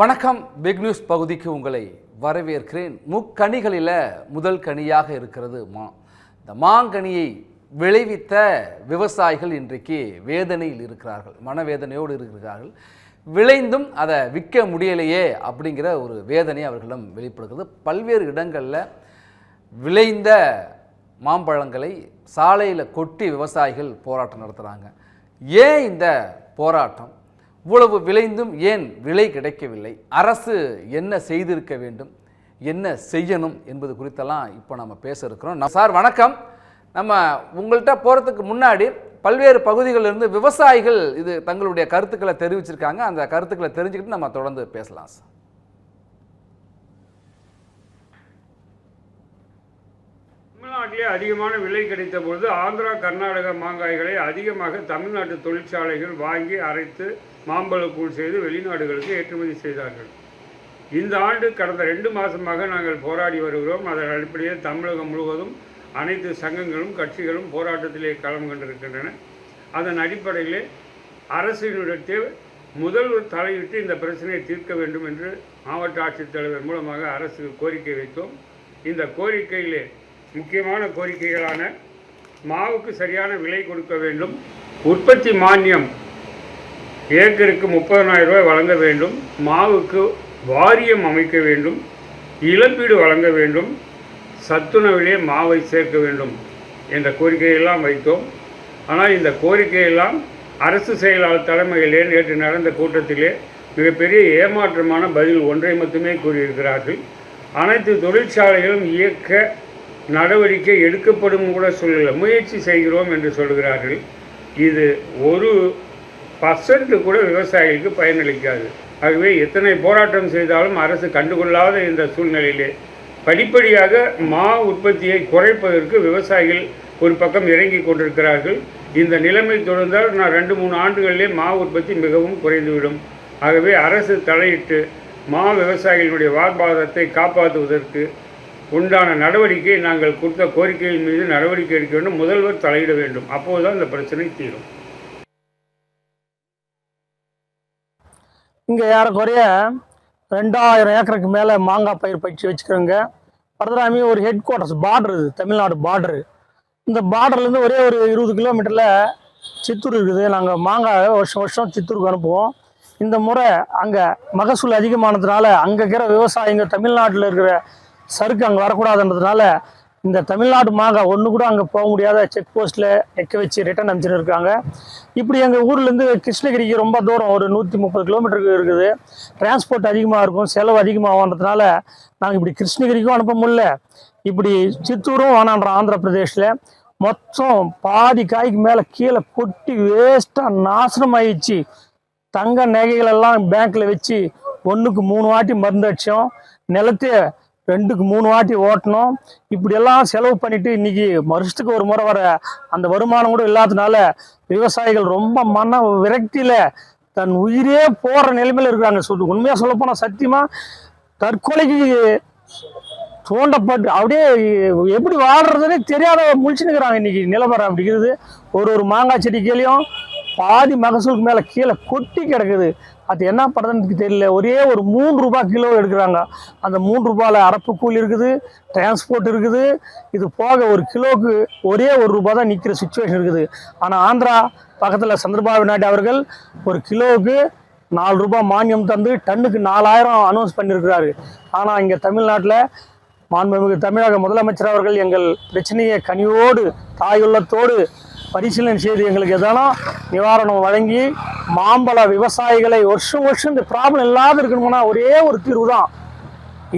வணக்கம் big news பகுதிக்கு உங்களை வரவேற்கிறேன். முக்கனிகளில் முதல் கனியாக இருக்கிறது மா. இந்த மாங்கனியை விளைவித்த விவசாயிகள் இன்றைக்கு வேதனையில் இருக்கிறார்கள் மனவேதனையோடு இருக்கிறார்கள். விளைந்தும் அதை விற்க முடியலையே அப்படிங்கிற ஒரு வேதனை அவர்களிடம் வெளிப்படுகிறது. பல்வேறு இடங்களில் விளைந்த மாம்பழங்களை சாலையில் கொட்டி விவசாயிகள் போராட்டம் நடத்துகிறாங்க ஏன் இந்த போராட்டம்? இவ்வளவு விளைந்தும் ஏன் விலை கிடைக்கவில்லை? அரசு என்ன செய்திருக்க வேண்டும்? என்ன செய்யணும் என்பது குறித்தெல்லாம் இப்போ நம்ம பேச இருக்கிறோம். நான் சார் வணக்கம். நம்ம உங்கள்கிட்ட போகிறதுக்கு முன்னாடி பல்வேறு பகுதிகளிலிருந்து விவசாயிகள் இது தங்களுடைய கருத்துக்களை தெரிவிச்சிருக்காங்க. அந்த கருத்துக்களை தெரிஞ்சுக்கிட்டு நம்ம தொடர்ந்து பேசலாம் சார். தமிழ்நாட்டிலே அதிகமான விலை கிடைத்த பொழுது ஆந்திரா கர்நாடக மாங்காய்களை அதிகமாக தமிழ்நாட்டு தொழிற்சாலைகள் வாங்கி அரைத்து மாம்பழக்கூழ் செய்து வெளிநாடுகளுக்கு ஏற்றுமதி செய்தார்கள். இந்த ஆண்டு கடந்த ரெண்டு மாதமாக நாங்கள் போராடி வருகிறோம். அதன் அடிப்படையில் தமிழகம் முழுவதும் அனைத்து சங்கங்களும் கட்சிகளும் போராட்டத்திலே களம் கண்டிருக்கின்றன. அதன் அடிப்படையிலே அரசினுடைய முதல்வர் தலையிட்டு இந்த பிரச்சனையை தீர்க்க வேண்டும் என்று மாவட்ட ஆட்சித்தலைவர் மூலமாக அரசுக்கு கோரிக்கை வைத்தோம். இந்த கோரிக்கையிலே முக்கியமான கோரிக்கைகளான மாவுக்கு சரியான விலை கொடுக்க வேண்டும். உற்பத்தி மானியம் ஏக்கருக்கு முப்பதனாயிரம் ரூபாய் வழங்க வேண்டும். மாவுக்கு வாரியம் அமைக்க வேண்டும். இழப்பீடு வழங்க வேண்டும். சத்துணவிலே மாவை சேர்க்க வேண்டும் என்ற கோரிக்கையெல்லாம் வைத்தோம். ஆனால் இந்த கோரிக்கையெல்லாம் அரசு செயலாளர் தலைமையிலே நேற்று நடந்த கூட்டத்திலே மிகப்பெரிய ஏமாற்றமான பதில் ஒன்றை மட்டுமே கூறியிருக்கிறார்கள். அனைத்து தொழிற்சாலைகளும் இயக்க நடவடிக்கை எடுக்கப்படும் கூட சூழ்நிலை முயற்சி செய்கிறோம் என்று சொல்கிறார்கள். இது ஒரு பர்சன்ட் கூட விவசாயிகளுக்கு பயனளிக்காது. ஆகவே எத்தனை போராட்டம் செய்தாலும் அரசு கண்டுகொள்ளாத இந்த சூழ்நிலையிலே படிப்படியாக மா உற்பத்தியை குறைப்பதற்கு விவசாயிகள் ஒரு பக்கம் இறங்கி கொண்டிருக்கிறார்கள். இந்த நிலைமை தொடர்ந்தால் நான் ரெண்டு மூணு ஆண்டுகளிலே மா உற்பத்தி மிகவும் குறைந்துவிடும். ஆகவே அரசு தலையிட்டு மா விவசாயிகளுடைய வாழ்வாதாரத்தை காப்பாற்றுவதற்கு உண்டான நடவடிக்கை நாங்கள் கொடுத்த கோரிக்கையின் மீது நடவடிக்கை எடுக்க வேண்டும். முதல்வர் தலையிட வேண்டும். அப்போதுதான் இந்த பிரச்சனை தீரும். இங்கே ஏறக்குறைய ரெண்டாயிரம் ஏக்கருக்கு மேலே மாங்காய் பயிர் பயிற்சி வச்சுக்கிறோங்க பரதராமி ஒரு ஹெட் குவார்ட்டர்ஸ் பார்டர் இது தமிழ்நாடு பார்டரு இந்த பார்டர்லேருந்து ஒரே ஒரு இருபது கிலோமீட்டரில் சித்தூர் இருக்குது. நாங்கள் மாங்காய் வருஷம் வருஷம் சித்தூருக்கு அனுப்புவோம். இந்த முறை அங்கே மகசூல் அதிகமானதுனால அங்கே இருக்கிற விவசாயிங்க தமிழ்நாட்டில் இருக்கிற சருக்கு அங்கே வரக்கூடாதுன்றதுனால இந்த தமிழ்நாடு மாகா ஒன்று கூட அங்கே போக முடியாத செக் போஸ்ட்டில் எக்க வச்சு ரிட்டர்ன் அனுப்பிச்சுன்னு இருக்காங்க இப்படி எங்கள் ஊர்லேருந்து கிருஷ்ணகிரிக்கு ரொம்ப தூரம் ஒரு நூற்றி முப்பது கிலோமீட்டருக்கு இருக்குது. டிரான்ஸ்போர்ட் அதிகமாக இருக்கும் செலவு அதிகமாகன்றதுனால நாங்கள் இப்படி கிருஷ்ணகிரிக்கும் அனுப்ப முடியல. இப்படி சித்தூரும் வேணான்றோம் ஆந்திர பிரதேஷில் மொத்தம் பாதி காய்க்கு மேலே கீழே கொட்டி வேஸ்ட்டாக நாசனம் ஆயிடுச்சு தங்க நகைகளெல்லாம் பேங்க்கில் வச்சு ஒன்றுக்கு மூணு வாட்டி மருந்து அடித்தோம் நிலத்தையே ரெண்டுக்கு மூணு வாட்டி ஓட்டணும். இப்படியெல்லாம் செலவு பண்ணிட்டு இன்னைக்கு வருஷத்துக்கு ஒரு முறை வர அந்த வருமானம் கூட இல்லாததுனால விவசாயிகள் ரொம்ப மன விரக்தியில தன் உயிரே போற நிலைமையில இருக்கிறாங்க. சொல்லு உண்மையா சொல்ல போனா சத்தியமா தற்கொலைக்கு தோண்டப்பட்டு அப்படியே எப்படி வாழ்றதுனே தெரியாத முழிச்சுனுக்குறாங்க இன்னைக்கு நிலவரம் அப்படிங்கிறது. ஒரு ஒரு மாங்காய் செடி கீழேயும் பாதி மகசூலுக்கு மேலே கீழே கொட்டி கிடக்குது. அது என்ன பண்ணுறதுன்னு தெரியல. ஒரே ஒரு மூணு ரூபாய் கிலோ எடுக்கிறாங்க. அந்த மூணு ரூபாயில் அரப்பு கூலி இருக்குது டிரான்ஸ்போர்ட் இருக்குது. இது போக ஒரு கிலோவுக்கு ஒரே ஒரு ரூபா தான் நிற்கிற சுச்சுவேஷன் இருக்குது. ஆனால் ஆந்திரா பக்கத்தில் சந்திரபாபு நாயுடு அவர்கள் ஒரு கிலோவுக்கு நாலு ரூபாய் மானியம் தந்து டன்னுக்கு நாலாயிரம் அனௌன்ஸ் பண்ணியிருக்கிறாரு ஆனால் இங்கே தமிழ்நாட்டில் மாண்புமிகு தமிழக முதலமைச்சர் அவர்கள் எங்கள் பிரச்சனையை கனிவோடு தாயுள்ளத்தோடு பரிசீலனை செய்து எங்களுக்கு எதனா நிவாரணம் வழங்கி மாம்பழ விவசாயிகளை வருஷம் வருஷம் இந்த ப்ராப்ளம் இல்லாத இருக்கணும்னா ஒரே ஒரு தீர்வு தான்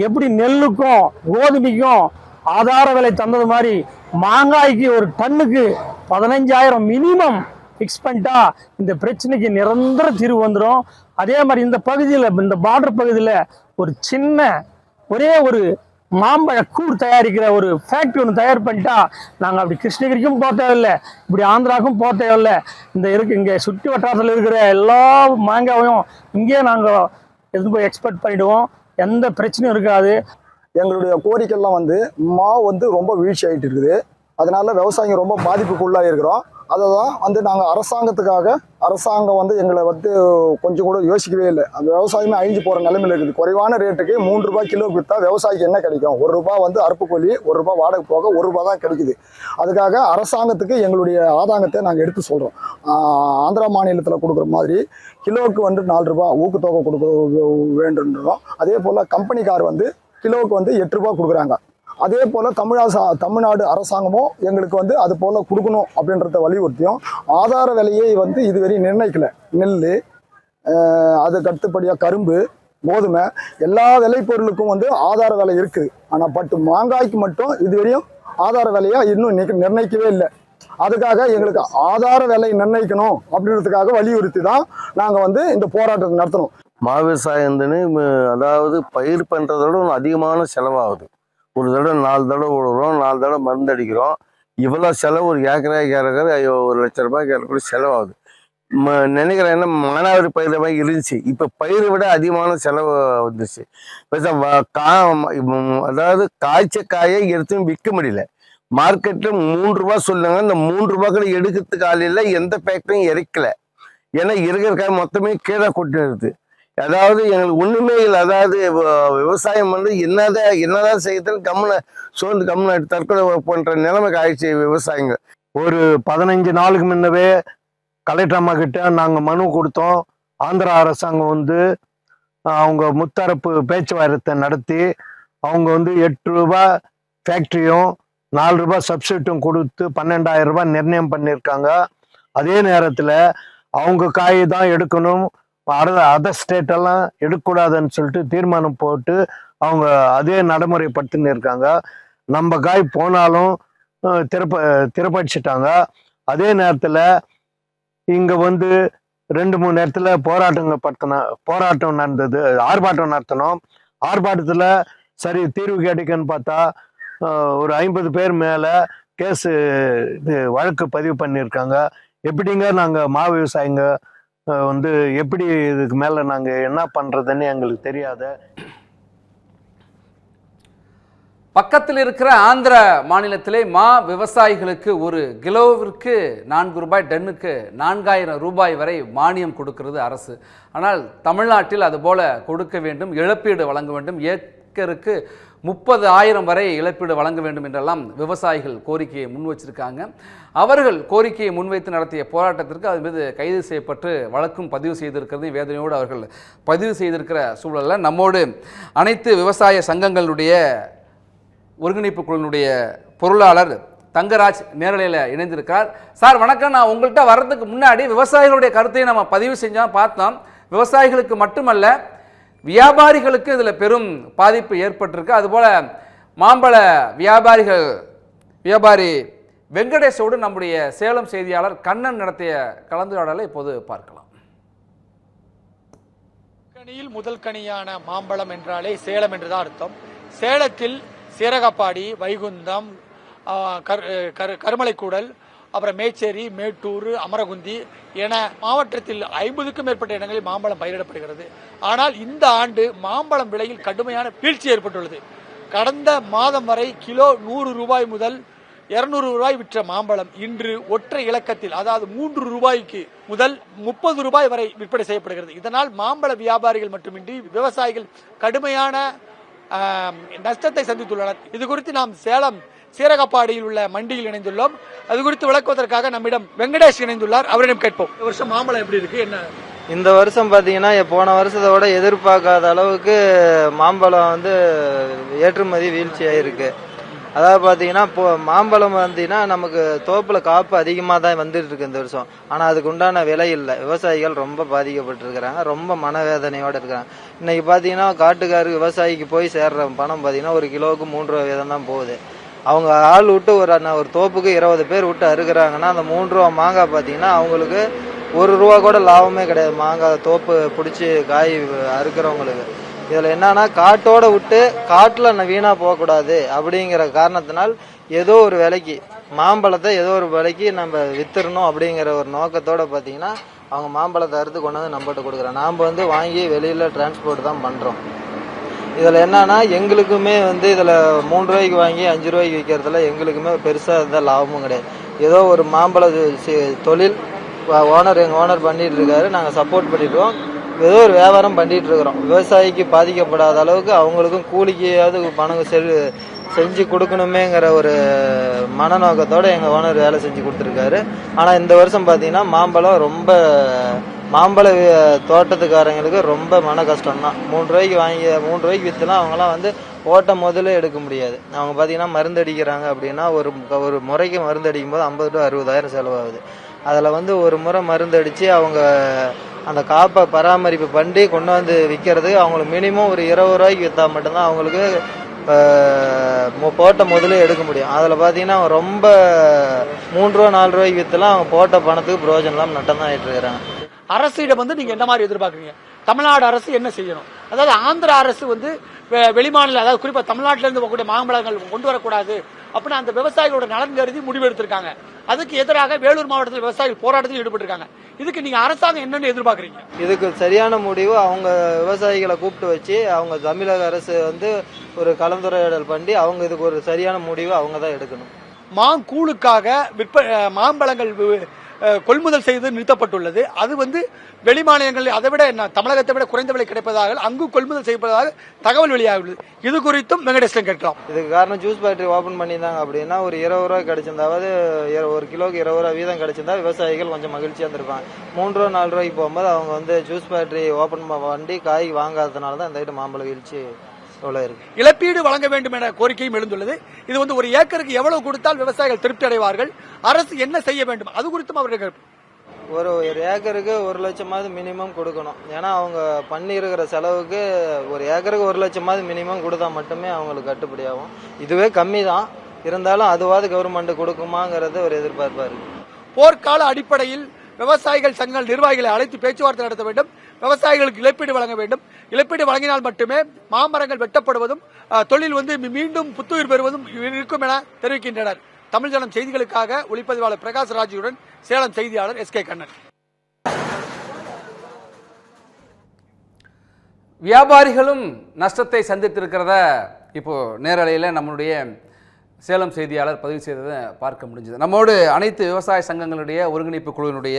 எப்படி நெல்லுக்கும் கோதுமைக்கும் ஆதார விலை தந்தது மாதிரி மாங்காய்க்கு ஒரு டன்னுக்கு பதினஞ்சாயிரம் மினிமம் ஃபிக்ஸ் பண்ணிட்டா இந்த பிரச்சனைக்கு நிரந்தர தீர்வு வந்துடும் அதே மாதிரி இந்த பகுதியில் இந்த பார்டர் பகுதியில் ஒரு சின்ன ஒரே ஒரு மாம்பழ கூழ் தயாரிக்கிற ஒரு ஃபேக்ட்ரி ஒன்று தயார் பண்ணிட்டா நாங்கள் அப்படி கிருஷ்ணகிரிக்கும் போக தேவையில்லை இப்படி ஆந்திராவுக்கும் போக தேவையில்லை. இந்த இருக்கு இங்கே சுற்றி வட்டாரத்தில் இருக்கிற எல்லா மாங்காயும் இங்கேயே நாங்கள் எடுத்து போய் எக்ஸ்பெக்ட் பண்ணிவிடுவோம் எந்த பிரச்சனையும் இருக்காது. எங்களுடைய கோரிக்கைலாம் வந்து மா வந்து ரொம்ப வீழ்ச்சி ஆகிட்டு இருக்குது. அதனால விவசாயிங்க ரொம்ப பாதிப்புக்குள்ளாக இருக்கிறோம் அதை தான் வந்து நாங்கள் அரசாங்கத்துக்காக அரசாங்கம் வந்து எங்களை வந்து கொஞ்சம் கூட யோசிக்கவே இல்லை. அந்த விவசாயமே அழிஞ்சு போகிற நிலைமையில் இருக்குது. குறைவான ரேட்டுக்கு மூன்று ரூபாய் கிலோ விற்றா விவசாயிக்கு என்ன கிடைக்கும்? ஒரு ரூபாய் வந்து அறுப்புக்கோழி ஒரு ரூபாய் வாடகை போக ஒரு ரூபாய் தான் கிடைக்குது. அதுக்காக அரசாங்கத்துக்கு எங்களுடைய ஆதாங்கத்தை நாங்கள் எடுத்து சொல்கிறோம் ஆந்திரா மாநிலத்தில் கொடுக்குற மாதிரி கிலோவுக்கு வந்து நாலு ரூபாய் ஊக்கத்தொகை கொடுக்க வேண்டுன்றோம். அதே போல் கம்பெனிக்கார் வந்து கிலோவுக்கு வந்து எட்டு ரூபாய் கொடுக்குறாங்க. அதே போல் தமிழாசா தமிழ்நாடு அரசாங்கமும் எங்களுக்கு வந்து அது போல் கொடுக்கணும் அப்படின்றத வலியுறுத்தியும் ஆதார விலையை வந்து இதுவரை நிர்ணயிக்கல. நெல் அதுக்கு அடுத்தபடியாக கரும்பு கோதுமை எல்லா விளைபொருளுக்கும் வந்து ஆதார விலை இருக்குது. ஆனால் பட்டு மாங்காய்க்கு மட்டும் இதுவரையும் ஆதார விலையை இன்னும் நிர்ணயிக்கவே இல்லை. அதுக்காக எங்களுக்கு ஆதார விலை நிர்ணயிக்கணும் அப்படின்றதுக்காக வலியுறுத்தி தான் நாங்கள் வந்து இந்த போராட்டத்தை நடத்தணும். மா விவசாயம் அதாவது பயிர் பண்ணுறதோட அதிகமான செலவாகுது. ஒரு தடவை நாலு தடவை விடுறோம் நாலு தடவை மருந்து அடிக்கிறோம். இவ்வளோ செலவு ஒரு ஏக்கரா ஏக்கரை ஐயோ ஒரு லட்ச ரூபாய் ஏக்கரை செலவாகுது. ம நினைக்கிறேன் என்ன மானாவாரி பயிர் மாதிரி இருந்துச்சு. இப்போ பயிரை விட அதிகமான செலவு வந்துச்சு கா அதாவது காய்ச்ச காயை எடுத்தும் விற்க முடியல. மார்க்கெட்டில் மூன்று ரூபா சொல்லுங்க இந்த மூன்று ரூபாய்க்கு எடுக்கிறதுக்கு ஆள் இல்லை எந்த ஃபேக்டரியும் இறக்கல. ஏன்னா இருக்கிற காய் மொத்தமே கீழே கொட்டிடுது. அதாவது எங்களுக்கு ஒண்ணுமே இல்லை. அதாவது விவசாயம் வந்து என்னதான் என்னதான் செய்யறதுன்னு கம்முன சோர்ந்து கம்முன தற்கொலை பண்ற நிலைமைக்கு ஆயிடுச்சு விவசாயிங்க. ஒரு பதினஞ்சு நாளுக்கு முன்னவே கலெக்டர் அம்மா கிட்ட நாங்கள் மனு கொடுத்தோம். ஆந்திரா அரசாங்கம் வந்து அவங்க முத்தரப்பு பேச்சுவார்த்தை நடத்தி அவங்க வந்து எட்டு ரூபா ஃபேக்ட்ரியும் நாலு ரூபாய் சப்சிட்டும் கொடுத்து பன்னெண்டாயிரம் ரூபாய் நிர்ணயம் பண்ணியிருக்காங்க. அதே நேரத்தில் அவங்க காய் தான் எடுக்கணும். அதர் ஸ்டேட் எல்லாம் எடுக்கக்கூடாதுன்னு சொல்லிட்டு தீர்மானம் போட்டு அவங்க அதே நடைமுறைப்படுத்தின்னு இருக்காங்க. நம்ம காய் போனாலும் திறப்ப திறப்படிச்சிட்டாங்க. அதே நேரத்தில் இங்கே வந்து ரெண்டு மூணு நேரத்தில் போராட்டங்கள் படுத்தின போராட்டம் நடந்தது ஆர்ப்பாட்டம் நடத்தினோம். ஆர்ப்பாட்டத்தில் சரி தீர்வு கிடைக்குன்னு பார்த்தா ஒரு ஐம்பது பேர் மேலே கேஸு இது வழக்கு பதிவு பண்ணியிருக்காங்க. எப்படிங்க நாங்கள் மா விவசாயிங்க வந்து எப்படி இதுக்கு மேலே நாங்கள் என்ன பண்ணுறதுன்னு எங்களுக்கு தெரியாத. பக்கத்தில் இருக்கிற ஆந்திர மாநிலத்திலே மா விவசாயிகளுக்கு ஒரு கிலோவிற்கு நான்கு ரூபாய் டன்னுக்கு நான்காயிரம் ரூபாய் வரை மானியம் கொடுக்கிறது அரசு. ஆனால் தமிழ்நாட்டில் அதுபோல கொடுக்க வேண்டும் இழப்பீடு வழங்க வேண்டும். ஏக்கருக்கு முப்பது ஆயிரம் வரை இழப்பீடு வழங்க வேண்டும் என்றெல்லாம் விவசாயிகள் கோரிக்கையை முன் வச்சிருக்காங்க. அவர்கள் கோரிக்கையை முன்வைத்து நடத்திய போராட்டத்திற்கு அது மீது கைது செய்யப்பட்டு வழக்கும் பதிவு செய்திருக்கிறது வேதனையோடு அவர்கள் பதிவு செய்திருக்கிற சூழலில் நம்மோடு அனைத்து விவசாய சங்கங்களுடைய ஒருங்கிணைப்பு குழுவினுடைய பொருளாளர் தங்கராஜ் நேரலையில் இணைந்திருக்கார் சார் வணக்கம். நான் உங்கள்கிட்ட வர்றதுக்கு முன்னாடி விவசாயிகளுடைய கருத்தையும் நம்ம பதிவு செஞ்சோம் பார்த்தோம். விவசாயிகளுக்கு மட்டுமல்ல வியாபாரிகளுக்கு இதில் பெரும் பாதிப்பு ஏற்பட்டிருக்கு. அதுபோல் மாம்பழ வியாபாரிகள் வியாபாரி வெங்கடேஷோடு நம்முடைய சேலம் செய்தியாளர் கண்ணன் நடத்திய கலந்துரையாடலை இப்போது பார்க்கலாம். கனியில் முதல் கனியான மாம்பழம் என்றாலே சேலம் என்றுதான் அர்த்தம். சேலத்தில் சீரகப்பாடி வைகுந்தம் கருமலைக்கூடல் அப்புறம் மேச்சேரி மேட்டூர் அமரகுந்தி என மாவட்டத்தில் ஐம்பதுக்கும் மேற்பட்ட இடங்களில் மாம்பழம் பயிரிடப்படுகிறது. ஆனால் இந்த ஆண்டு மாம்பழம் விலையில் கடுமையான வீழ்ச்சி ஏற்பட்டுள்ளது. கடந்த மாதம் வரை கிலோ நூறு ரூபாய் முதல் இருநூறு ரூபாய் விற்ற மாம்பழம் இன்று ஒற்றை இலக்கத்தில் அதாவது மூன்று ரூபாய்க்கு முதல் முப்பது ரூபாய் வரை விற்பனை செய்யப்படுகிறது. இதனால் மாம்பழ வியாபாரிகள் மட்டுமின்றி விவசாயிகள் கடுமையான நஷ்டத்தை சந்தித்துள்ளனர். இது குறித்து நாம் சேலம் சீரகப்பாடியில் உள்ள மண்டியில் இணைந்துள்ளோம். அது குறித்து விளக்குவதற்காக நம்மிடம் வெங்கடேஷ் இணைந்துள்ளார். அவரிடம் கேட்போம். இந்த வருஷம் மாம்பழம் எப்படி இருக்கு? என்ன? இந்த வருஷம் பார்த்தீங்கன்னா போன வருஷத்தோட எதிர்பார்க்காத அளவுக்கு மாம்பழம் வந்து ஏற்றுமதி வீழ்ச்சியாக இருக்கு. அதாவது பார்த்தீங்கன்னா இப்போ மாம்பழம் வந்தீங்கன்னா நமக்கு தோப்பில் காப்பு அதிகமாக தான் வந்துட்டு இருக்கு இந்த வருஷம். ஆனால் அதுக்கு உண்டான விலை இல்லை. விவசாயிகள் ரொம்ப பாதிக்கப்பட்டிருக்கிறாங்க. ரொம்ப மனவேதனையோடு இருக்கிறாங்க இன்னைக்கு பார்த்தீங்கன்னா காட்டுக்காரு விவசாயிக்கு போய் சேர்ற பணம் பார்த்தீங்கன்னா ஒரு கிலோவுக்கு மூன்று ரூபா வீதம் தான் போகுது. அவங்க ஆள் விட்டு ஒரு அண்ணா- ஒரு தோப்புக்கு இருபது பேர் விட்டு அறுக்குறாங்கன்னா அந்த மூன்று ரூபா மாங்காய் பார்த்தீங்கன்னா அவங்களுக்கு ஒரு ரூபா கூட லாபமே கிடையாது. மாங்காய் தோப்பு பிடிச்சி காய் அறுக்கிறவங்களுக்கு. இதில் என்னன்னா காட்டோட விட்டு காட்டில் வீணாக போகக்கூடாது அப்படிங்கிற காரணத்தினால் ஏதோ ஒரு விலைக்கு மாம்பழத்தை ஏதோ ஒரு விலைக்கு நம்ம வித்துடணும் அப்படிங்கிற ஒரு நோக்கத்தோட பார்த்தீங்கன்னா அவங்க மாம்பழத்தை அறுத்து கொண்டு வந்து நம்மகிட்ட கொடுக்குறோம் நாம் வந்து வாங்கி வெளியில் டிரான்ஸ்போர்ட் தான் பண்ணுறோம் இதில் என்னன்னா எங்களுக்குமே வந்து இதில் மூணு ரூபாய்க்கு வாங்கி அஞ்சு ரூபாய்க்கு விற்கிறதுல எங்களுக்குமே பெருசாக எந்த லாபமும் கிடையாது. ஏதோ ஒரு மாம்பழ தொழில் ஓனர் எங்கள் ஓனர் பண்ணிட்டு இருக்காரு. நாங்கள் சப்போர்ட் பண்ணிடுவோம் ஏதோ ஒரு வியாபாரம் பண்ணிட்டு இருக்கிறோம். விவசாயிக்கு பாதிக்கப்படாத அளவுக்கு அவங்களுக்கும் கூலிக்கையாவது பணம் செல் செஞ்சு கொடுக்கணுமேங்கிற ஒரு மனநோக்கத்தோடு எங்கள் ஓனர் வேலை செஞ்சு கொடுத்துருக்காரு. ஆனால் இந்த வருஷம் பார்த்தீங்கன்னா மாம்பழம் ரொம்ப மாம்பழ தோட்டத்துக்காரங்களுக்கு ரொம்ப மன கஷ்டம் தான் மூணு ரூபாய்க்கு வாங்கி மூணு ரூபாய்க்கு விற்றுலாம் அவங்களாம் வந்து ஓட்ட முதல்ல எடுக்க முடியாது. அவங்க பார்த்தீங்கன்னா மருந்து அடிக்கிறாங்க அப்படின்னா ஒரு ஒரு முறைக்கு மருந்து அடிக்கும் போது ஐம்பது டு அறுபதாயிரம் செலவாகுது. அதில் வந்து ஒரு முறை மருந்து அடித்து அவங்க அந்த காப்பை பராமரிப்பு பண்ணி கொண்டு வந்து விற்கிறது அவங்களுக்கு மினிமம் ஒரு இருபது ரூபாய்க்கு விற்றா மட்டும்தான் அவங்களுக்கு போட்ட முதல்ல எடுக்க முடியும். அதில் பார்த்தீங்கன்னா ரொம்ப மூன்று ரூபா நாலு ரூபாய்க்கு விற்றுலாம் அவங்க போட்ட பணத்துக்கு பிரயோஜனம் இல்லாமல் நட்டம் தான் ஆகிட்டு இருக்கிறாங்க. அரசிடம் வந்து நீங்க என்ன மாதிரி எதிர்பார்க்குறீங்க? தமிழ்நாடு அரசு என்ன செய்யணும்? அதாவது ஆந்திர அரசு வந்து வெளிமாநில அதாவது குறிப்பா தமிழ்நாட்டில இருந்து வரக்கூடிய மாம்பழங்கள் கொண்டு வரக்கூடாது அப்படின்னு அந்த விவசாயிகளோட நலன் கருதி முடிவெடுத்திருக்காங்க அதுக்கு எதிராக வேலூர் மாவட்டத்தில் விவசாயிகள் போராட்டத்தில் ஈடுபட்டிருக்காங்க. இதுக்கு நீங்க அரசாங்கம் என்னன்னு எதிர்பார்க்குறீங்க? இதுக்கு சரியான முடிவு அவங்க விவசாயிகளை கூப்பிட்டு வச்சு அவங்க தமிழக அரசு வந்து ஒரு கலந்துரையாடல் பண்ணி அவங்க இதுக்கு ஒரு சரியான முடிவு அவங்க தான் எடுக்கணும். மாங்கூழுக்காக விற்ப மாம்பழங்கள் கொள்முதல் செய்து நிறுத்தப்பட்டுள்ளது. அது வந்து வெளிமாநிலங்களில் அதை விட தமிழகத்தை விட குறைந்த விலை கிடைப்பதாக அங்கு கொள்முதல் செய்யப்படுவதாக தகவல் வெளியாகியுள்ளது. இது குறித்தும் வெங்கடேசன் கேட்கலாம். இதுக்கு காரணம் ஜூஸ் ஃபேக்டரி ஓப்பன் பண்ணியிருந்தாங்க அப்படின்னா ஒரு இருபது ரூபா கிடைச்சிருந்தாவது ஒரு கிலோக்கு இருபது ரூபா வீதம் கிடைச்சிருந்தா விவசாயிகள் கொஞ்சம் மகிழ்ச்சியாக இருந்திருப்பாங்க. மூன்று ரூபா நாலு ரூபாய்க்கு போகும்போது அவங்க வந்து ஜூஸ் ஃபேக்டரி ஓப்பன் பண்ணி காய் வாங்காததுனால தான் இந்த மாம்பழ வீழ்ச்சி இழப்பீடு வழங்க வேண்டும் என கோரிக்கையும் எழுந்துள்ளது. இது வந்து ஒரு ஏக்கருக்கு எவ்வளவு கொடுத்தால் விவசாயிகள் திருப்தி அடைவார்கள்? அரசு என்ன செய்ய வேண்டும்? அது குறித்தும் அவர்கள் ஒரு ஒரு ஏக்கருக்கு ஒரு லட்சமாவது மினிமம் கொடுக்கணும். ஏன்னா அவங்க பண்ணியிருக்கிற செலவுக்கு ஒரு ஏக்கருக்கு ஒரு லட்சமாவது மினிமம் கொடுத்தா மட்டுமே அவங்களுக்கு கட்டுப்படி ஆகும். இதுவே கம்மி தான் இருந்தாலும் அதுவாது கவர்மெண்ட் கொடுக்குமாங்கிறது ஒரு எதிர்பார்ப்பா இருக்கு. போர்க்கால அடிப்படையில் விவசாயிகள் சங்கங்கள் நிர்வாகிகளை அழைத்து பேச்சுவார்த்தை நடத்த வேண்டும். விவசாயிகளுக்கு இழப்பீடு வழங்க வேண்டும். இழப்பீடு வழங்கினால் மட்டுமே மாமரங்கள் வெட்டப்படுவதும் தொழில் வந்து மீண்டும் புத்துயிர் பெறுவதும் இருக்கும் என தெரிவிக்கின்றனர். தமிழ் ஜனம் செய்திகளுக்காக ஒளிப்பதிவாளர் பிரகாஷ் ராஜுடன் சேலம் செய்தியாளர் எஸ் கே கண்ணன். வியாபாரிகளும் நஷ்டத்தை சந்தித்திருக்கிறத இப்போ நேரலையில் நம்மளுடைய சேலம் செய்தியாளர் பதிவு செய்ததை பார்க்க முடிஞ்சது. நம்மோடு அனைத்து விவசாய சங்கங்களுடைய ஒருங்கிணைப்பு குழுவினுடைய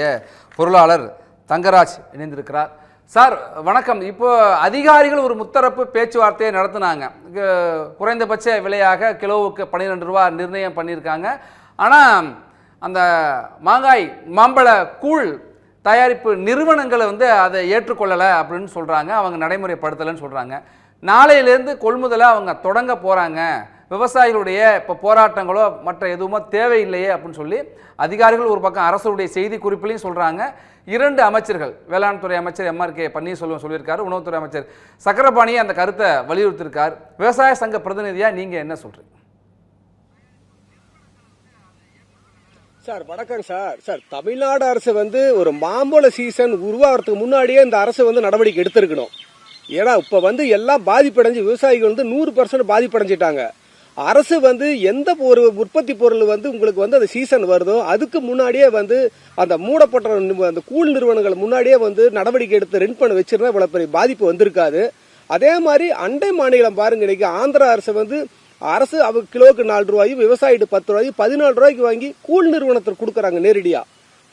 பொருளாளர் தங்கராஜ் இணைந்திருக்கிறார். சார் வணக்கம். இப்போ அதிகாரிகள் ஒரு முத்தரப்பு பேச்சுவார்த்தையை நடத்தினாங்க. குறைந்தபட்ச விலையாக கிலோவுக்கு பன்னிரெண்டு ரூபா நிர்ணயம் பண்ணியிருக்காங்க. ஆனால் அந்த மாங்காய் மாம்பழ கூழ் தயாரிப்பு நிறுவனங்களை வந்து அதை ஏற்றுக்கொள்ளலை அப்படின்னு சொல்கிறாங்க அவங்க நடைமுறைப்படுத்தலைன்னு சொல்கிறாங்க நாளையிலேருந்து கொள்முதலை அவங்க தொடங்க போகிறாங்க விவசாயிகளுடைய இப்போ போராட்டங்களோ மற்ற எதுவுமோ தேவையில்லையே அப்படின்னு சொல்லி அதிகாரிகள் ஒரு பக்கம் அரசுடைய செய்தி குறிப்பிலையும் சொல்கிறாங்க இரண்டு அமைச்சர்கள் வேளாண்துறை அமைச்சர் எம்ஆர் கே பன்னீர்செல்வம் சொல்லியிருக்காரு உணவுத்துறை அமைச்சர் சக்கரபாணி அந்த கருத்தை வலியுறுத்தியிருக்கார். விவசாய சங்க பிரதிநிதியாக நீங்கள் என்ன சொல்கிறீங்க சார் வணக்கம் சார். சார் தமிழ்நாடு அரசு வந்து ஒரு மாம்பழ சீசன் உருவாகிறதுக்கு முன்னாடியே இந்த அரசு வந்து நடவடிக்கை எடுத்திருக்கணும். ஏன்னா இப்போ வந்து எல்லாம் பாதிப்படைஞ்சு விவசாயிகள் வந்து நூறு பர்சன்ட் பாதிப்படைஞ்சிட்டாங்க. அரசு வந்து எந்த ஒரு உற்பத்தி பொருள் வந்து உங்களுக்கு வந்து அந்த சீசன் வருதோ அதுக்கு முன்னாடியே வந்து அந்த மூடப்பட்ட அந்த கூழ் நிறுவனங்கள் முன்னாடியே வந்து நடவடிக்கை எடுத்து ரெண்ட் பண்ண வச்சிருந்தா இவ்வளவு பெரிய பாதிப்பு வந்திருக்காது. அதே மாதிரி அண்டை மாநிலம் பாருங்க இன்னைக்கு ஆந்திரா அரசு வந்து அரசு அவங்க கிலோவுக்கு நாலு ரூபாயும் விவசாயிட்டு பத்து ரூபாயும் பதினாலு ரூபாய்க்கு வாங்கி கூழ் நிறுவனத்திற்கு கொடுக்குறாங்க நேரடியா.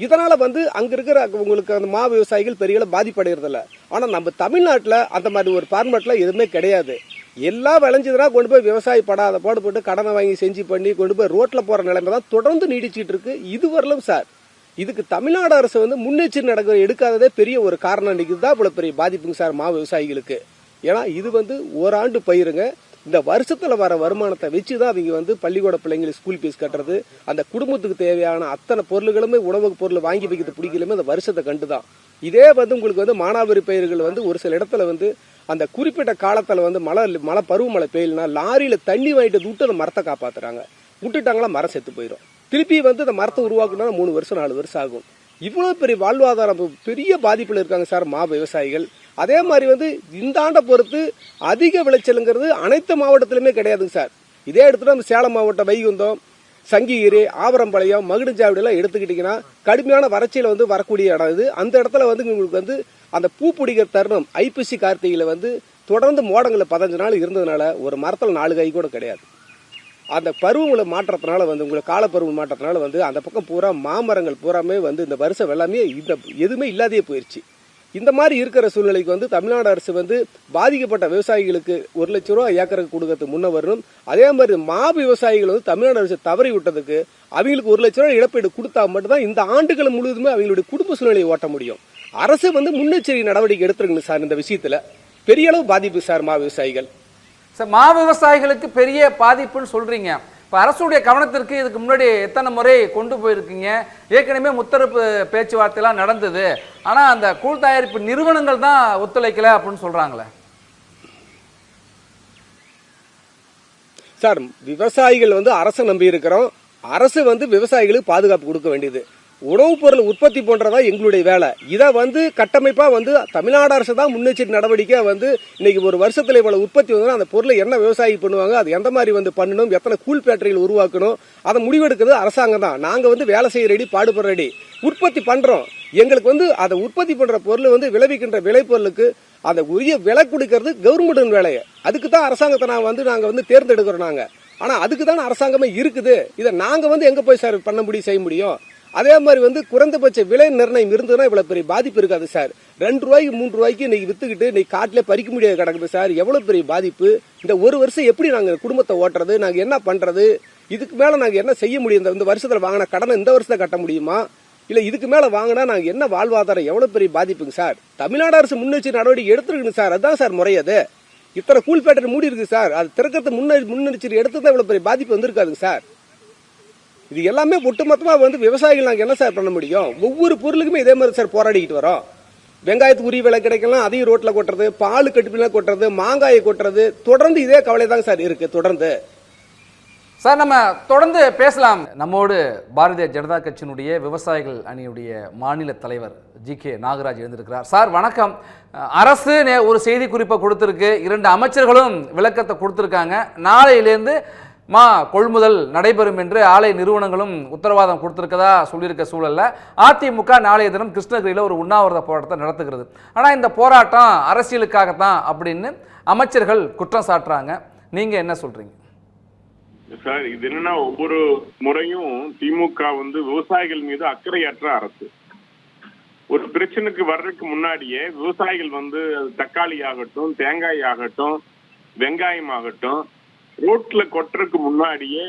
இதனால வந்து அங்க இருக்கிற உங்களுக்கு அந்த மா விவசாயிகள் பெரிய பாதிப்படைகிறது பாதிப்படைகிறதில்ல ஆனா நம்ம தமிழ்நாட்டுல அந்த மாதிரி ஒரு ஃபார்மேட்ல எதுவுமே கிடையாது. எல்லாம் விளைஞ்சதுனா கொண்டு போய் விவசாயி படாத பாடு போட்டு கடனை வாங்கி செஞ்சு பண்ணி கொண்டு போய் ரோட்ல போற நிலைமை தான் தொடர்ந்து நீடிச்சிட்டு இருக்கு. இது வரலும் சார் இதுக்கு தமிழ்நாடு அரசு வந்து முன்னெச்சரிக்கை நடக்க எடுக்காததே பெரிய ஒரு காரணம். இன்னைக்கு தான் இவ்வளவு பெரிய பாதிப்புங்க சார் மா விவசாயிகளுக்கு. ஏன்னா இது வந்து ஓராண்டு பயிருங்க. இந்த வருஷத்துல வர வருமானத்தை வச்சு தான் அவங்க வந்து பள்ளிக்கூட பிள்ளைங்களுக்கு ஸ்கூல் ஃபீஸ் கட்டுறது. அந்த குடும்பத்துக்கு தேவையான அத்தனை பொருள்களுமே உணவு பொருள் வாங்கி வைக்கிறது பிடிக்கலுமே அந்த வருஷத்தை கண்டு தான் இதே வந்து உங்களுக்கு வந்து மானாவாரி பயிர்கள் வந்து ஒரு சில இடத்துல வந்து அந்த குறிப்பிட்ட காலத்துல வந்து மழை மழை பருவமழை பெய்யலனா லாரியில தண்ணி வாங்கிட்டு விட்டு அந்த மரத்தை காப்பாத்துறாங்க. விட்டுட்டாங்களா மரம் செத்து போயிடும். திருப்பி வந்து அந்த மரத்தை உருவாக்கணும்னா மூணு வருஷம் நாலு வருஷம் ஆகும். இவ்வளவு பெரிய வாழ்வாதாரம் பெரிய பாதிப்புல இருக்காங்க சார் மா விவசாயிகள். அதே மாதிரி வந்து இந்த ஆண்டை பொறுத்து அதிக விளைச்சலுங்கிறது அனைத்து மாவட்டத்திலுமே கிடையாதுங்க சார். இதே எடுத்துட்டு நம்ம சேலம் மாவட்டம் வைகுந்தம் சங்ககிரி ஆவரம்பாளையம் மகுடஞ்சாவடி எடுத்துக்கிட்டிங்கன்னா எடுத்துக்கிட்டீங்கன்னா கடுமையான வறட்சியில் வந்து வரக்கூடிய இடம் இது. அந்த இடத்துல வந்து உங்களுக்கு வந்து அந்த பூ பிடிக்கிற தருணம் ஐப்பசி கார்த்திகையில் வந்து தொடர்ந்து மோடங்களில் பதினஞ்சு நாள் இருந்ததுனால ஒரு மரத்தில் நாலு கை கூட கிடையாது. அந்த பருவங்களை மாற்றத்தினால வந்து உங்களுக்கு காலப்பருவம் மாற்றத்தினால வந்து அந்த பக்கம் பூரா மாமரங்கள் பூராமே வந்து இந்த வருஷம் எல்லாமே இந்த எதுவுமே இல்லாதே போயிடுச்சு இந்த மாதிரி இருக்கிற சூழ்நிலைக்கு வந்து தமிழ்நாடு அரசு வந்து பாதிக்கப்பட்ட விவசாயிகளுக்கு ஒரு லட்ச ரூபா ஏக்கருக்கு கொடுக்கறதுக்கு முன்ன வரணும். அதே மாதிரி மாவு விவசாயிகள் வந்து தமிழ்நாடு அரசு தவறி விட்டதுக்கு அவங்களுக்கு ஒரு லட்ச ரூபா இழப்பீடு கொடுத்தா மட்டும்தான் இந்த ஆண்டுகள் முழுவதுமே அவங்களுடைய குடும்ப சூழ்நிலையை ஓட்ட முடியும். அரசு வந்து முன்னெச்சரிக்கை நடவடிக்கை எடுத்துருங்க சார் இந்த விஷயத்துல. பெரிய அளவு பாதிப்பு சார் மா விவசாயிகள். சார் மா விவசாயிகளுக்கு பெரிய பாதிப்புன்னு சொல்றீங்க. இப்போ அரசுடைய கவனத்திற்கு இதுக்கு முன்னாடி எத்தனை முறை கொண்டு போயிருக்கீங்க? ஏற்கனவே முத்தரப்பு பேச்சுவார்த்தைலாம் நடந்தது. ஆனால் அந்த கூழ் தயாரிப்பு நிறுவனங்கள் தான் ஒத்துழைக்கல அப்படின்னு சொல்கிறாங்களே சார் விவசாயிகள் வந்து அரசை நம்பி இருக்கிறோம் அரசு வந்து விவசாயிகளுக்கு பாதுகாப்பு கொடுக்க வேண்டியது. உணவுப் பொருள் உற்பத்தி போன்றதா எங்களுடைய வேலை. இதை வந்து கட்டமைப்பா வந்து தமிழ்நாடு அரசு தான் முன்னெச்சரிக்கை நடவடிக்கை வந்து இன்னைக்கு ஒரு வருஷத்துல இவ்வளவு உற்பத்தி வந்து அந்த பொருளை என்ன விவசாயி பண்ணுவாங்க அது எந்த மாதிரி வந்து பண்ணணும் எத்தனை கூல் பேட்டரிகள் உருவாக்கணும் அதை முடிவெடுக்கிறது அரசாங்கம் தான். நாங்க வந்து வேலை செய்ய ரெடி பாடுபடுற ரெடி உற்பத்தி பண்றோம். எங்களுக்கு வந்து அதை உற்பத்தி பண்ற பொருள் வந்து விளைவிக்கின்ற விளைபொருளுக்கு அந்த உரிய விலை கொடுக்கறது கவர்மெண்ட் வேலையை. அதுக்கு தான் அரசாங்கத்தை நான் வந்து நாங்க வந்து தேர்ந்தெடுக்கிறோம் நாங்க. ஆனா அதுக்கு தான் அரசாங்கமே இருக்குது. இதை நாங்க வந்து எங்க போய் சார் பண்ண முடியும் செய்ய முடியும்? அதே மாதிரி வந்து குறைந்தபட்ச விலை நிர்ணயம் இருந்ததுன்னா இவ்வளவு பெரிய பாதிப்பு இருக்காது சார் ரெண்டு ரூபாய்க்கு மூன்று ரூபாய்க்கு இன்னைக்கு வித்துக்கிட்டு இன்னைக்கு காட்டிலே பறிக்க முடியாது கிடக்குது சார் எவ்வளவு பெரிய பாதிப்பு? இந்த ஒரு வருஷம் எப்படி நாங்க குடும்பத்தை ஓட்டுறது? நாங்க என்ன பண்றது? இதுக்கு மேல நாங்க என்ன செய்ய முடியும்? இந்த- வருஷத்தில் வருஷத்துல வாங்கின கடனை இந்த வருஷத்துல கட்ட முடியுமா? இல்ல இதுக்கு மேல வாங்கினா நாங்க என்ன வாழ்வாதாரம்? எவ்வளவு பெரிய பாதிப்புங்க சார் தமிழ்நாடு அரசு முன்னெச்சரிக்கை நடவடிக்கை எடுத்துருக்கணும் சார் அதுதான் சார் முறை அது. இத்தனை கூல் பேட்டர் மூடி இருக்கு சார் அது திறக்கத்தை முன்னெச்சரிக்கை எடுத்து தான் இவ்வளவு பெரிய பாதிப்பு வந்திருக்காதுங்க சார் இது எல்லாமே ஒட்டுமொத்தமாக வந்து விவசாயிகள் நாங்கள் என்ன சார் பண்ண முடியும்? ஒவ்வொரு பொருளுக்குமே இதே மாதிரி சார் போராடிக்கிட்டு வரோம். வெங்காயத்துக்கு உரிய விலை கிடைக்கலாம் அதையும் ரோட்டில் கொட்டுறது பால் கட்டுப்பிலாம் கொட்டுறது மாங்காயை கொட்டுறது தொடர்ந்து இதே கவலை தாங்க சார் இருக்கு தொடர்ந்து. சார் நம்ம தொடர்ந்து பேசலாம். நம்மோடு பாரதிய ஜனதா கட்சியினுடைய விவசாயிகள் அணியுடைய மாநில தலைவர் ஜி கே நாகராஜ் எழுந்திருக்கிறார் சார் வணக்கம். அரசு நே- ஒரு செய்தி குறிப்பை கொடுத்துருக்கு. இரண்டு அமைச்சர்களும் விளக்கத்தை கொடுத்துருக்காங்க. நாளையிலேருந்து மா கொள்முதல் நடைபெறும் என்று ஆலை நிறுவனங்களும் உத்தரவாதம் கொடுத்துருக்கதா சொல்லியிருக்க சூழலில். அதிமுக நாளைய தினம் கிருஷ்ணகிரியில் ஒரு உண்ணாவிரத போராட்டத்தை நடத்துகிறது. ஆனால் இந்த போராட்டம் அரசியலுக்காகத்தான் அப்படின்னு அமைச்சர்கள் குற்றம் சாட்டுறாங்க. நீங்கள் என்ன சொல்கிறீங்க சார் இது என்னன்னா ஒவ்வொரு முறையும் திமுக வந்து விவசாயிகள் மீது அக்கறையற்ற அரசு. ஒரு பிரச்சனைக்கு வர்றதுக்கு முன்னாடியே விவசாயிகள் வந்து தக்காளி ஆகட்டும் தேங்காய் ஆகட்டும் வெங்காயம் ஆகட்டும் ரோட்ல கொட்டுறதுக்கு முன்னாடியே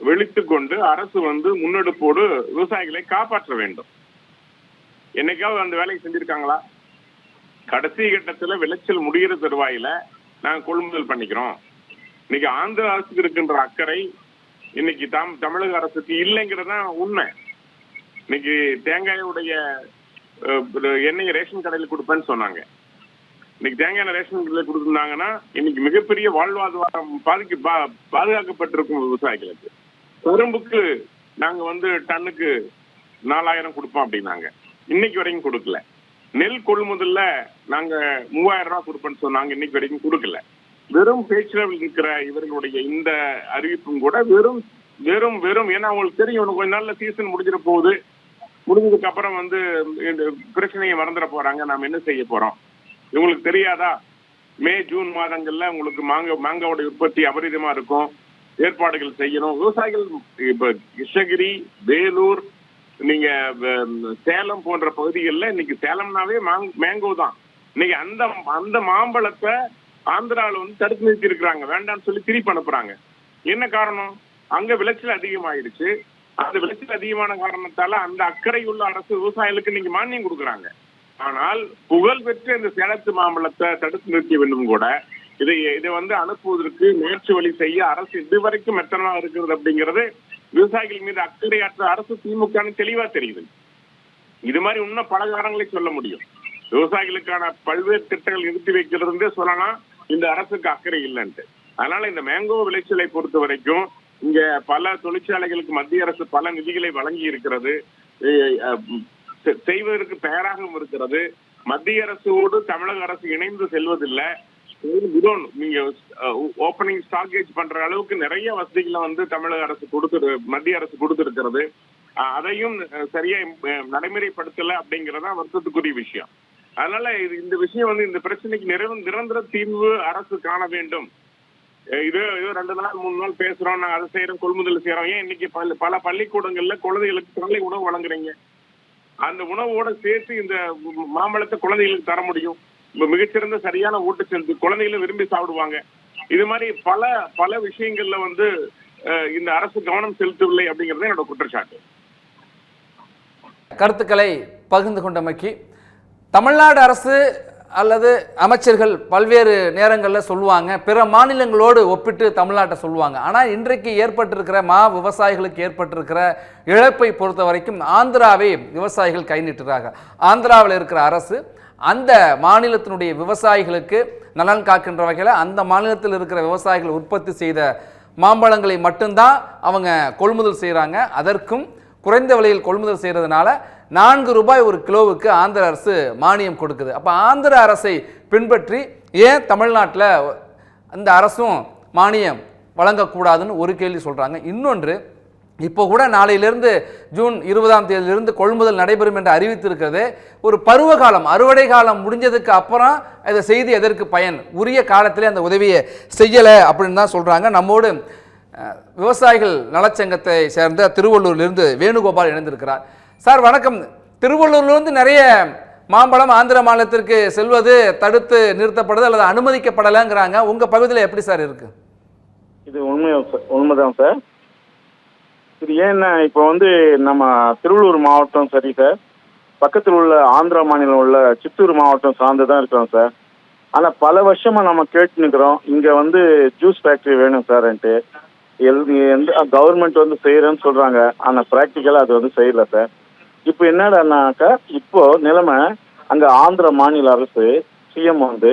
வெளித்து கொண்டு அரசு வந்து முன்னெடுப்போடு விவசாயிகளை காப்பாற்ற வேண்டும். என்னைக்காவது அந்த வேலையை செஞ்சிருக்காங்களா? கடைசி கட்டத்துல விளைச்சல் முடிகிற தருவாயில நாங்க கொள்முதல் பண்ணிக்கிறோம். இன்னைக்கு ஆந்திர அரசுக்கு இருக்கின்ற அக்கறை இன்னைக்கு தம் தமிழக அரசுக்கு இல்லைங்கிறதான் உண்மை. இன்னைக்கு தேங்காயுடைய எண்ணெய் ரேஷன் கடையில் கொடுப்பேன்னு சொன்னாங்க. இன்னைக்கு தேங்காய் ரேஷன் கடையில் கொடுத்துருந்தாங்கன்னா இன்னைக்கு மிகப்பெரிய வாழ்வாதாரம் பாதிக்க பா- பாதுகாக்கப்பட்டிருக்கும் விவசாயிகளுக்கு. கரும்புக்கு நாங்க வந்து டன்னுக்கு நாலாயிரம் கொடுப்போம் அப்படின்னாங்க. இன்னைக்கு வரைக்கும் கொடுக்கல. நெல் கொள்முதல்ல நாங்க மூவாயிரம் ரூபாய் கொடுப்போம்னு சொன்னாங்க இன்னைக்கு வரைக்கும் கொடுக்கல. வெறும் பேச்சில் இருக்கிற இவர்களுடைய இந்த அறிவிப்பும் கூட வெறும் வெறும் வெறும். ஏன்னா அவங்களுக்கு தெரியும் இவனுக்கு கொஞ்ச நாள்ல சீசன் முடிஞ்சிட போகுது. முடிஞ்சதுக்கு அப்புறம் வந்து இந்த பிரச்சனையை மறந்துட போறாங்க. நாம என்ன செய்ய போறோம்? இவங்களுக்கு தெரியாதா? மே ஜூன் மாதங்கள்ல உங்களுக்கு மாங்க மாங்காவோட உற்பத்தி அபரிதமா இருக்கும். ஏற்பாடுகள் செய்யணும். விவசாயிகள் இப்ப கிருஷ்ணகிரி வேலூர் நீங்க சேலம் போன்ற பகுதிகளில் இன்னைக்கு சேலம்னாவே மேங்கோ தான். இன்னைக்கு அந்த அந்த மாம்பழத்தை ஆந்திரால வந்து தடுத்து நிறுத்தி இருக்கிறாங்க வேண்டாம்னு சொல்லி திருப்பி அனுப்புறாங்க. என்ன காரணம்? அங்க விளைச்சல் அதிகமாயிடுச்சு. அந்த விளைச்சல் அதிகமான காரணத்தால அந்த அக்கறை உள்ள அரசு விவசாயிகளுக்கு இன்னைக்கு மானியம் கொடுக்குறாங்க. ஆனால் புகழ் பெற்ற இந்த சேலத்து மாம்பழத்தை தடுத்து நிறுத்திய வேண்டும் கூட இதை இதை வந்து அனுப்புவதற்கு முயற்சி வழி செய்ய அரசு இதுவரைக்கும் மெத்தனமா இருக்கிறது அப்படிங்கிறது விவசாயிகள் மீது அக்கறையாற்ற அரசு திமுகன்னு தெளிவா தெரியுது. இது மாதிரி இன்னும் பல காரணங்களை சொல்ல முடியும். விவசாயிகளுக்கான பல்வேறு திட்டங்கள் நிறுத்தி வைக்கிறதுந்தே சொல்லலாம். இந்த அரசுக்கு அக்கறை இல்லைன்ட்டு. அதனால இந்த மேங்கோ விளைச்சலை பொறுத்த வரைக்கும் இங்க பல தொழிற்சாலைகளுக்கு மத்திய அரசு பல நிதிகளை வழங்கி இருக்கிறது. செய்வதற்கு தயாராகவும் இருக்கிறது. மத்திய அரசோடு தமிழக அரசு இணைந்து செல்வதில்லை. குடோன் நீங்க ஓப்பனிங் ஸ்டாக்கேஜ் பண்ற அளவுக்கு நிறைய வசதிகளை வந்து தமிழக அரசு கொடுத்து மத்திய அரசு கொடுத்திருக்கிறது. அதையும் சரியா நடைமுறைப்படுத்தல அப்படிங்கறதா வருத்தத்துக்குரிய விஷயம். அதனால இது இந்த விஷயம் வந்து இந்த பிரச்சனைக்கு நிரவ நிரந்தர தீர்வு அரசு காண வேண்டும். இது இது ரெண்டு நாள் மூணு நாள் பேசுறோம் நாங்க அதை செய்யறோம் கொள்முதல் செய்யறோம் ஏன் இன்னைக்கு பல பல பள்ளிக்கூடங்கள்ல குழந்தைகளுக்கு காலை உணவு வழங்குறீங்க? அந்த உணவோட சேர்த்து இந்த மாம்பழத்தை குழந்தைகளுக்கு தர முடியும். மிகச்சிறந்த சரியான ஊட்டச்சத்து குழந்தைகளும் விரும்பி சாப்பிடுவாங்க. இது மாதிரி பல பல விஷயங்கள்ல வந்து அஹ், இந்த அரசு கவனம் செலுத்தவில்லை அப்படிங்கறது என்னோட குற்றச்சாட்டு. கருத்துக்களை பகிர்ந்து கொண்டமைக்கு தமிழ்நாடு அரசு அல்லது அமைச்சர்கள் பல்வேறு நேரங்களில் சொல்லுவாங்க பிற மாநிலங்களோடு ஒப்பிட்டு தமிழ்நாட்டை சொல்லுவாங்க. ஆனால் இன்றைக்கு ஏற்பட்டிருக்கிற மா விவசாயிகளுக்கு ஏற்பட்டிருக்கிற இழப்பை பொறுத்த வரைக்கும் ஆந்திராவை விவசாயிகள் கை நீட்டுறாங்க. ஆந்திராவில் இருக்கிற அரசு அந்த மாநிலத்தினுடைய விவசாயிகளுக்கு நலன் காக்கின்ற வகையில் அந்த மாநிலத்தில் இருக்கிற விவசாயிகள் உற்பத்தி செய்த மாம்பழங்களை மட்டும்தான் அவங்க கொள்முதல் செய்கிறாங்க அதற்கும் குறைந்த விலையில் கொள்முதல் செய்கிறதுனால நான்கு ரூபாய் ஒரு கிலோவுக்கு ஆந்திர அரசு மானியம் கொடுக்குது. அப்போ ஆந்திர அரசை பின்பற்றி ஏன் தமிழ்நாட்டில் அந்த அரசும் மானியம் வழங்கக்கூடாதுன்னு ஒரு கேள்வி சொல்கிறாங்க இன்னொன்று இப்போ கூட நாளையிலிருந்து ஜூன் இருபதாம் தேதியிலிருந்து கொள்முதல் நடைபெறும் என்று அறிவித்திருக்கிறது ஒரு பருவகாலம் அறுவடை காலம் முடிஞ்சதுக்கு அப்புறம் இதை செய்து எதற்கு பயன்? உரிய காலத்திலே அந்த உதவியை செய்யலை அப்படின்னு தான் சொல்கிறாங்க நம்மோடு விவசாயிகள் நலச்சங்கத்தை சேர்ந்த திருவள்ளூரிலிருந்து வேணுகோபால் இணைந்திருக்கிறார். சார் வணக்கம். திருவள்ளூர்லேருந்து நிறைய மாம்பழம் ஆந்திர மாநிலத்திற்கு செல்வது தடுத்து நிறுத்தப்படுது அல்லது அனுமதிக்கப்படலைங்கிறாங்க. உங்கள் பகுதியில் எப்படி சார் இருக்குது இது உண்மை உண்மைதான் சார். இது ஏன்னா இப்போ வந்து நம்ம திருவள்ளூர் மாவட்டம் சரி சார். பக்கத்தில் உள்ள ஆந்திரா மாநிலம் உள்ள சித்தூர் மாவட்டம் சார்ந்து தான் இருக்கிறோம் சார். ஆனால் பல வருஷமாக நம்ம கேட்டு நிற்கிறோம் இங்கே வந்து ஜூஸ் ஃபேக்ட்ரி வேணும் சார்ன்ட்டு எல் எந்த கவர்மெண்ட் வந்து செய்கிறேன்னு சொல்கிறாங்க ஆனால் ப்ராக்டிக்கலாக அது வந்து செய்யல சார். இப்போ என்னடானாக்கா இப்போ நிலைமை அங்க ஆந்திர மாநில அரசு சிஎம் வந்து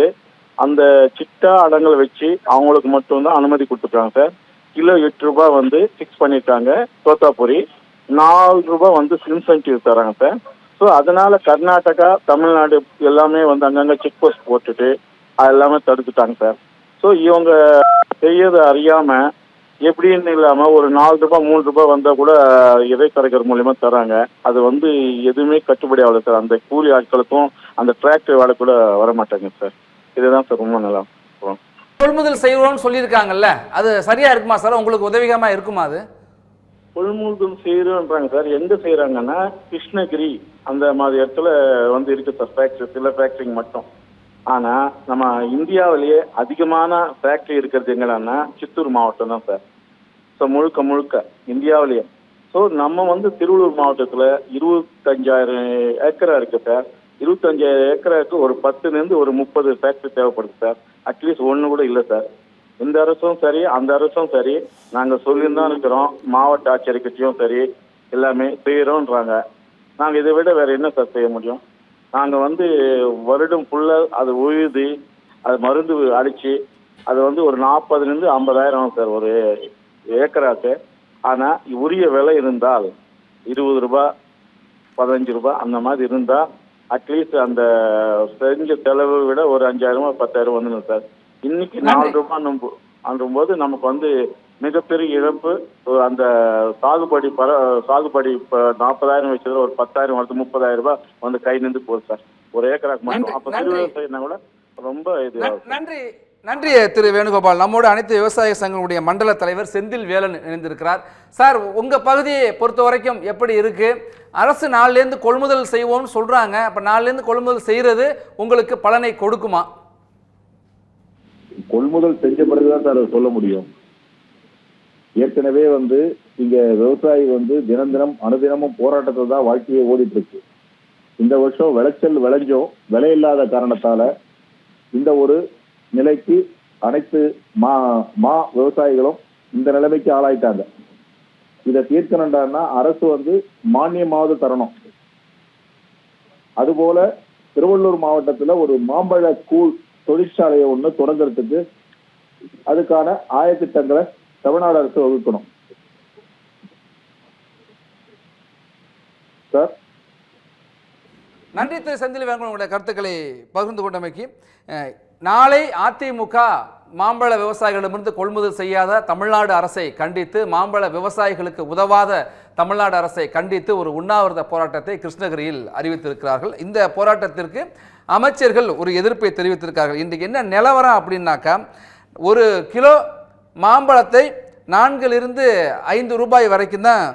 அந்த சிட்டா அடங்களை வச்சு அவங்களுக்கு மட்டும்தான் அனுமதி கொடுத்துருக்காங்க சார். கிலோ எட்டு ரூபாய் வந்து ஃபிக்ஸ் பண்ணியிருக்காங்க தோத்தாபுரி. நாலு ரூபாய் வந்து இன்சென்டிவ் தராங்க சார். ஸோ அதனால கர்நாடகா தமிழ்நாடு எல்லாமே வந்து அங்கங்கே செக் போஸ்ட் போட்டுட்டு அது எல்லாமே தடுத்துட்டாங்க சார். ஸோ இவங்க செய்யறது அறியாமல் எப்படின்னு இல்லாம ஒரு நாலு ரூபாய் மூணு ரூபாய் வந்தா கூட இடைத்தரகர் மூலியமா தராங்க. அது வந்து எதுவுமே கட்டுப்படி ஆகல சார். அந்த கூலி ஆட்களுக்கும் அந்த டிராக்டர் வேலை கூட வர மாட்டாங்க சார். இதுதான் சார் ரொம்ப நல்லா கொள்முதல் செய்வோம்னு சொல்லியிருக்காங்கல்ல அது சரியா இருக்குமா சார்? உங்களுக்கு உதவிகரமா இருக்குமா அது? கொள்முதல் செய்யறோன்றாங்க சார். எங்க செய்யறாங்கன்னா கிருஷ்ணகிரி அந்த மாதிரி இடத்துல வந்து இருக்கு சார் ஃபேக்டரி சில ஃபேக்டரிங்க மட்டும். ஆனா நம்ம இந்தியாவிலேயே அதிகமான ஃபேக்டரி இருக்கிறது எங்கன்னா சித்தூர் மாவட்டம் தான் சார் ஸோ முழுக்க முழுக்க இந்தியாவிலேயே. ஸோ நம்ம வந்து திருவள்ளூர் மாவட்டத்தில் இருபத்தஞ்சாயிரம் ஏக்கரா இருக்கு சார் இருபத்தஞ்சாயிரம் ஏக்கராக்கு ஒரு பத்துலேருந்து ஒரு முப்பது ஃபேக்டரி தேவைப்படுது சார் அட்லீஸ்ட் ஒன்று கூட இல்லை சார் இந்த அரசும் சரி அந்த அரசும் சரி. நாங்கள் சொல்லியிருந்தான் இருக்கிறோம். மாவட்ட ஆட்சியர்கிட்டையும் சரி எல்லாமே செய்கிறோன்றாங்க நாங்கள் இதை விட வேற என்ன சார் செய்ய முடியும்? நாங்கள் வந்து வருடம் ஃபுல்லாக அது உழுது அது மருந்து அடித்து அது வந்து ஒரு நாற்பதுலேருந்து ஐம்பதாயிரம் சார் ஒரு ஏக்கராக்கு ஆனால் உரிய விலை இருந்தால் இருபது ரூபாய் பதினஞ்சு ரூபாய் அந்த மாதிரி இருந்தால் அட்லீஸ்ட் அந்த செஞ்ச செலவை விட ஒரு அஞ்சாயிரம் பத்தாயிரம் வந்துடும் சார். இன்னைக்கு நாலு ரூபாய் நம்ம அன்றும்போது நமக்கு வந்து மிகப்பெரிய இழப்பு. அந்த சாகுபடி பர சாகுபடி இப்போ நாற்பதாயிரம் வச்சதுல ஒரு பத்தாயிரம் வருது முப்பதாயிரம் ரூபாய் வந்து கை நின்று போகுது சார். ஒரு ஏக்கராக்கு மட்டும். அப்போ. சிறு விவசாயினா கூட ரொம்ப இது நன்- நன்றி நன்றி திரு வேணுகோபால். நம்மோடு அனைத்து விவசாய சங்கங்களுடைய மண்டல தலைவர் செந்தில் வேலன் இணைந்திருக்கிறார். சார் உங்க பகுதியை பொறுத்த வரைக்கும் எப்படி இருக்கு? அரசு நாளிலேருந்து கொள்முதல் செய்வோம்னு சொல்றாங்க. அப்ப நாளிலேருந்து கொள்முதல் செய்யறது உங்களுக்கு பலனை கொடுக்குமா? கொள்முதல் செஞ்ச பிறகுதான் சார் சொல்ல முடியும். ஏற்கனவே வந்து இங்க விவசாயி வந்து தினம் தினம் அனுதினமும் போராட்டத்தை தான் வாழ்க்கையே ஓடிட்டு இருக்கு இந்த வருஷம் விளைச்சல் விளைஞ்சோம். விலை இல்லாத காரணத்தால இந்த ஒரு நிலைக்கு அனைத்து மா மா விவசாயிகளும் இந்த நிலைமைக்கு ஆளாயிட்டாங்க. இதை தீர்க்கணும்டான்னா அரசு வந்து மானியமாவது தரணும். அதுபோல திருவள்ளூர் மாவட்டத்துல ஒரு மாம்பழ கூழ் தொழிற்சாலையை ஒன்று தொடங்குறதுக்கு அதுக்கான ஆயத்திட்டங்களை தமிழ்நாடு அரசு வகுக்கணும். சார்? நன்றி திரு செந்தில் வேங்கன் உங்களுடைய கருத்துக்களை பகிர்ந்து கொண்டமைக்கு நாளை அதிமுக மாம்பழ விவசாயிகளிடமிருந்து கொள்முதல் செய்யாத தமிழ்நாடு அரசை கண்டித்து மாம்பழ விவசாயிகளுக்கு உதவாத தமிழ்நாடு அரசை கண்டித்து ஒரு உண்ணாவிரத போராட்டத்தை கிருஷ்ணகிரியில் அறிவித்திருக்கிறார்கள். இந்த போராட்டத்திற்கு அமைச்சர்கள் ஒரு எதிர்ப்பை தெரிவித்திருக்கார்கள் இன்றைக்கு என்ன நிலவரம் அப்படின்னாக்கா ஒரு கிலோ மாம்பழத்தை நான்கிலிருந்து ஐந்து ரூபாய் வரைக்கும் தான்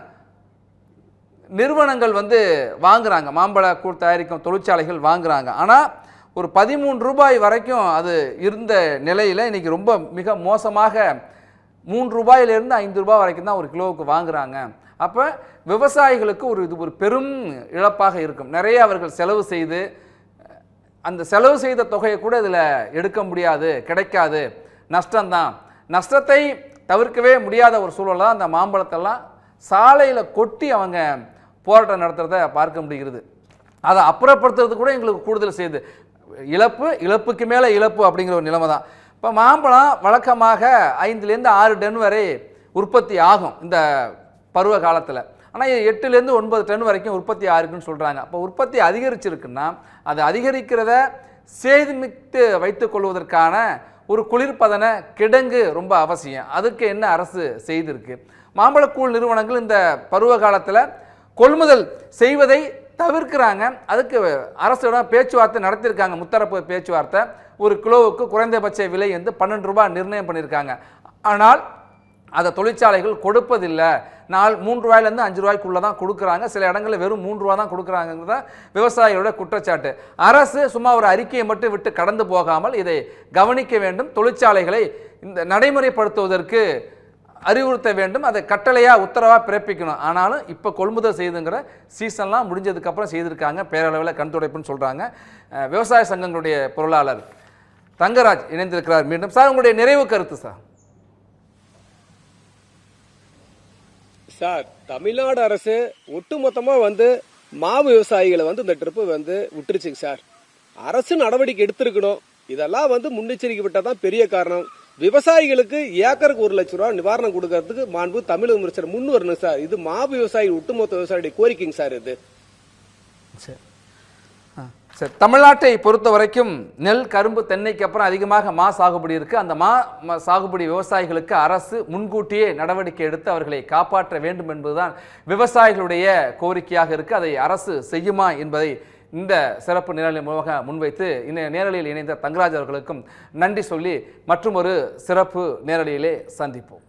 நிறுவனங்கள் வந்து வாங்குகிறாங்க மாம்பழ கூழ் தயாரிக்கும் தொழிற்சாலைகள் வாங்குகிறாங்க ஆனால் ஒரு பதிமூன்று ரூபாய் வரைக்கும் அது இருந்த நிலையில் இன்றைக்கி ரொம்ப மிக மோசமாக மூன்று ரூபாயிலிருந்து ஐந்து ரூபாய் வரைக்கும் தான் ஒரு கிலோவுக்கு வாங்குகிறாங்க அப்போ விவசாயிகளுக்கு ஒரு இது ஒரு பெரும் இழப்பாக இருக்கும். நிறைய அவர்கள் செலவு செய்து அந்த செலவு செய்த தொகையை கூட இதில் எடுக்க முடியாது கிடைக்காது. நஷ்டம்தான். நஷ்டத்தை தவிர்க்கவே முடியாத ஒரு சூழலாக தான் அந்த மாம்பழத்தெல்லாம் சாலையில் கொட்டி அவங்க போராட்டம் நடத்துகிறத பார்க்க முடிகிறது. அதை அப்புறப்படுத்துறது கூட எங்களுக்கு கூடுதல் செய்யுது இழப்பு இழப்புக்கு மேலே இழப்பு அப்படிங்கிற ஒரு நிலைமை தான். இப்போ மாம்பழம் வழக்கமாக ஐந்துலேருந்து ஆறு டன் வரை உற்பத்தி ஆகும் இந்த பருவ காலத்தில். ஆனால் எட்டுலேருந்து ஒன்பது டன் வரைக்கும் உற்பத்தி ஆயிருக்குன்னு சொல்கிறாங்க அப்போ உற்பத்தி அதிகரிச்சிருக்குன்னா அது அதிகரிக்கிறத சேதமித்து வைத்துக்கொள்வதற்கான ஒரு குளிர்பதன கிடங்கு ரொம்ப அவசியம். அதுக்கு என்ன அரசு செய்திருக்கு? மாம்பழக்கூழ் நிறுவனங்கள் இந்த பருவ காலத்தில் கொள்முதல் செய்வதை தவிர்க்கிறாங்க. அதுக்கு அரசோட பேச்சுவார்த்தை நடத்தியிருக்காங்க முத்தரப்பு பேச்சுவார்த்தை. ஒரு கிலோவுக்கு குறைந்தபட்ச விலை வந்து பன்னெண்டு ரூபாய் நிர்ணயம் பண்ணியிருக்காங்க ஆனால் அதை தொழிற்சாலைகள் கொடுப்பதில்லை. நாள் மூன்று ரூபாயிலேருந்து அஞ்சு ரூபாய்க்குள்ளே தான் கொடுக்குறாங்க. சில இடங்களில் வெறும் மூன்று ரூபா தான் கொடுக்குறாங்கிறத விவசாயிகளோட குற்றச்சாட்டு. அரசு சும்மா ஒரு அறிக்கையை மட்டும் விட்டு கடந்து போகாமல் இதை கவனிக்க வேண்டும். தொழிற்சாலைகளை இந்த நடைமுறைப்படுத்துவதற்கு அறிவுறுத்த வேண்டும். அதை கட்டளையாக உத்தரவாக பிறப்பிக்கணும். ஆனாலும் இப்போ கொள்முதல் செய்துங்கிற சீசன்லாம் முடிஞ்சதுக்கப்புறம் செய்திருக்காங்க. பேரளவில் கண் துடைப்புன்னு சொல்கிறாங்க விவசாய சங்கங்களுடைய பொருளாளர் தங்கராஜ் இணைந்திருக்கிறார் மீண்டும். சார் உங்களுடைய நிறைவு கருத்து சார்? சார் தமிழ்நாடு அரசு ஒட்டுமொத்தமா வந்து மாவு விவசாயிகளை வந்து இந்த ட்ரிப்பு வந்து விட்டுருச்சுங்க சார். அரசு நடவடிக்கை எடுத்திருக்கணும். இதெல்லாம் வந்து முன்னெச்சரிக்கை விட்டால் பெரிய காரணம். விவசாயிகளுக்கு ஏக்கருக்கு ஒரு லட்ச ரூபா நிவாரணம் கொடுக்கறதுக்கு மாண்பு தமிழக முதலமைச்சர் முன் வரணும் சார். இது மாவு விவசாயிகள் ஒட்டுமொத்த விவசாயிகளுடைய கோரிக்கைங்க சார் இது. சரி. சரி தமிழ்நாட்டை பொறுத்த வரைக்கும் நெல் கரும்பு தென்னைக்கு அப்புறம் அதிகமாக மா சாகுபடி இருக்குது அந்த மா சாகுபடி விவசாயிகளுக்கு அரசு முன்கூட்டியே நடவடிக்கை எடுத்து அவர்களை காப்பாற்ற வேண்டும் என்பதுதான் விவசாயிகளுடைய கோரிக்கையாக இருக்குது அதை அரசு செய்யுமா என்பதை இந்த சிறப்பு நேரலின் மூலமாக முன்வைத்து இந்த நேரலையில் இணைந்த தங்கராஜ் அவர்களுக்கும் நன்றி சொல்லி மற்றும் ஒரு சிறப்பு நேரலையிலே சந்திப்போம்.